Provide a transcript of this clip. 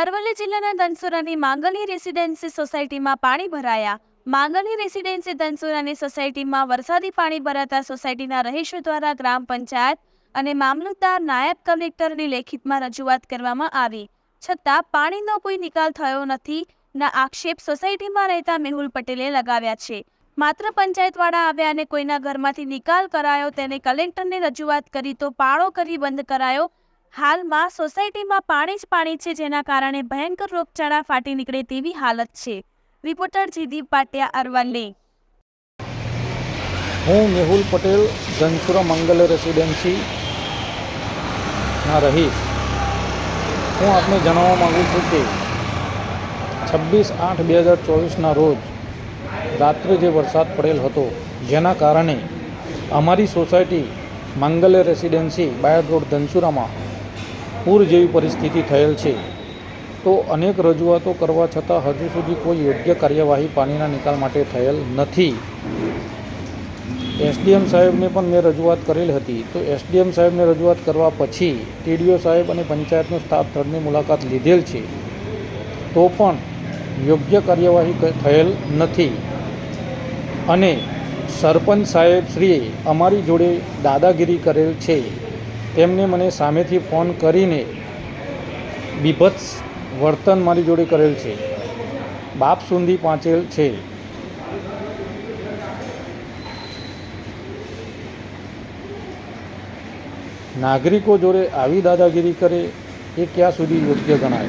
અરવલ્લી જિલ્લાના ધનસુરાની માંગલી રેસિડેન્સી સોસાયટીમાં પાણી ભરાયા. માંગલી રેસિડેન્સી ધનસુરાની સોસાયટીમાં વરસાદી પાણી ભરાતા સોસાયટીના રહીશો દ્વારા ગ્રામ પંચાયત અને મામલતદાર નાયબ કલેક્ટરની લેખિતમાં રજૂઆત કરવામાં આવી. છતાં પાણીનો કોઈ નિકાલ થયો નથી. ના આક્ષેપ સોસાયટીમાં રહેતા મેહુલ પટેલે લગાવ્યા છે. માત્ર પંચાયતવાળા આવ્યા અને કોઈના ઘરમાંથી નિકાલ કરાયો, તેને કલેક્ટરને રજૂઆત કરી તો પાળો કરી બંધ કરાયો હાલમાં સોસાયટીમાં પાણી જ પાણી છે જેના કારણે ભયંકર રોગચાળા ફાટી નીકળે તેવી હાલત છે. રિપોર્ટર જીદીપ પાટિયા અરવલ્લી. હું મેહુલ પટેલ ધનસુરા મંગલ રેસિડેન્સી ના રહીશ. હું આપને જણાવવા માગું છું કે છવ્વીસ આઠ બે હજાર ચોવીસના રોજ રાત્રે જે વરસાદ પડેલ હતો, જેના કારણે અમારી society Mangal residency Bayad road ધનસુરામાં પૂર જેવી પરિસ્થિતિ થયેલ છે. તો અનેક રજૂઆતો કરવા છતાં હજુ સુધી કોઈ યોગ્ય કાર્યવાહી પાણીના નિકાલ માટે થયેલ નથી. એસડીએમ સાહેબને પણ મેં રજૂઆત કરેલ હતી. તો એસડીએમ સાહેબને રજૂઆત કરવા પછી ટીડીઓ સાહેબ અને પંચાયતનો સ્ટાફ સ્થળની મુલાકાત લીધેલ છે. તો પણ યોગ્ય કાર્યવાહી થયેલ નથી. અને સરપંચ સાહેબ શ્રીએ અમારી જોડે દાદાગીરી કરેલ છે. તેમને મને સામેથી ફોન કરીને બીભત્સ વર્તન મારી જોડે કરેલ છે. બાપ સુધી પહોંચેલ છે. નાગરિકો જોડે આવી દાદાગીરી કરે એ ક્યાં સુધી યોગ્ય ગણાય?